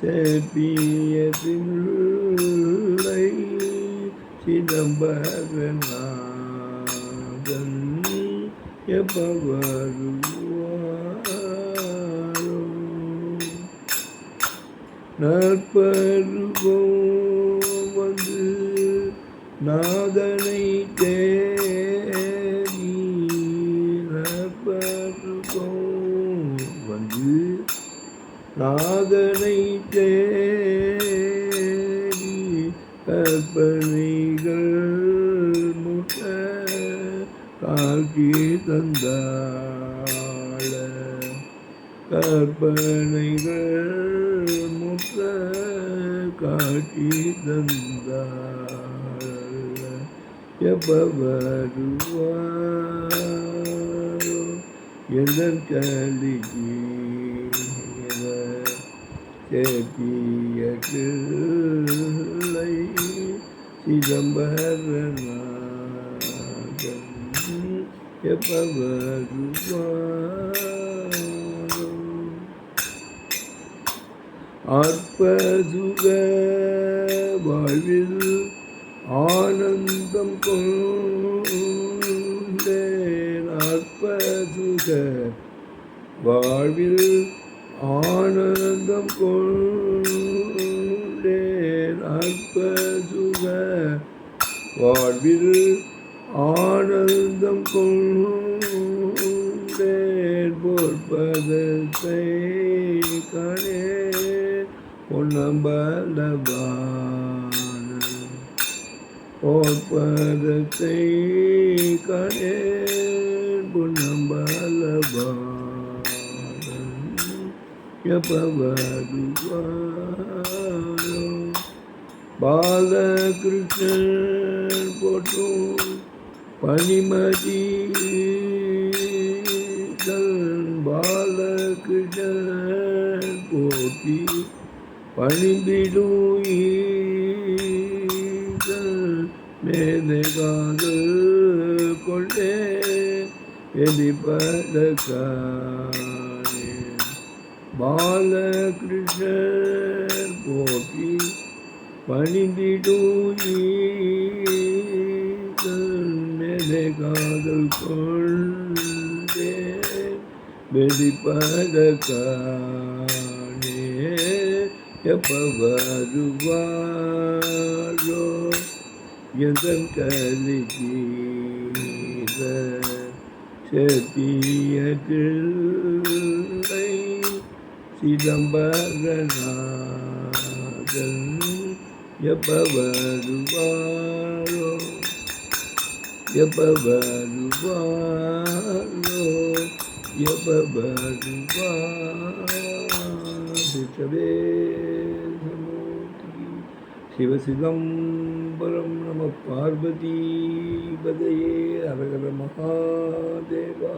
செப்பியதில்லை சிதம்பரநாதன் எப்ப வருவாரோ வந்து நாதனை தே நாதனை தேடி கற்பனைகள் முட்ட காட்சி தந்தாள. கற்பனைகள் முட்ட காட்சி தந்தாள. எப்ப வருவாரோ சேப்பிய கிளை சிதம்பரநாதம் எப்ப அற்பசுக வாழ்வில் ஆனந்தம் கொண்டேன். அற்பசுக வாழ்வில் ஆனந்தம் கொண்டேன் அற்பசுக வாழ்வில் ஆனந்தம் கொண்டேன் பொற்பதத்தை கணே பொன்னம்பலவான பொற்பதத்தை கணே எப்ப பாலகிருஷ்ணன் போற்றும் பனிமதி பாலகிருஷ்ணன் போற்றி பணிந்திடும் மேலகாத கொண்டே எதிர்பதக்கானே பாலகிருஷ்ணர் போற்றி பணிந்திடுமே காதல் கொண்டே வெளிப்பதக்கானே எப்ப வருவாரோ? எதன் கலிகீர செப்பியதில்லை சிதம்பரநாதன் எப்ப வருவாரோ எப்ப வருவாரோ எப்ப வருவாரே சிவசிதம்பரம் நம பார்வதி பதையே அரகர மகாதேவா.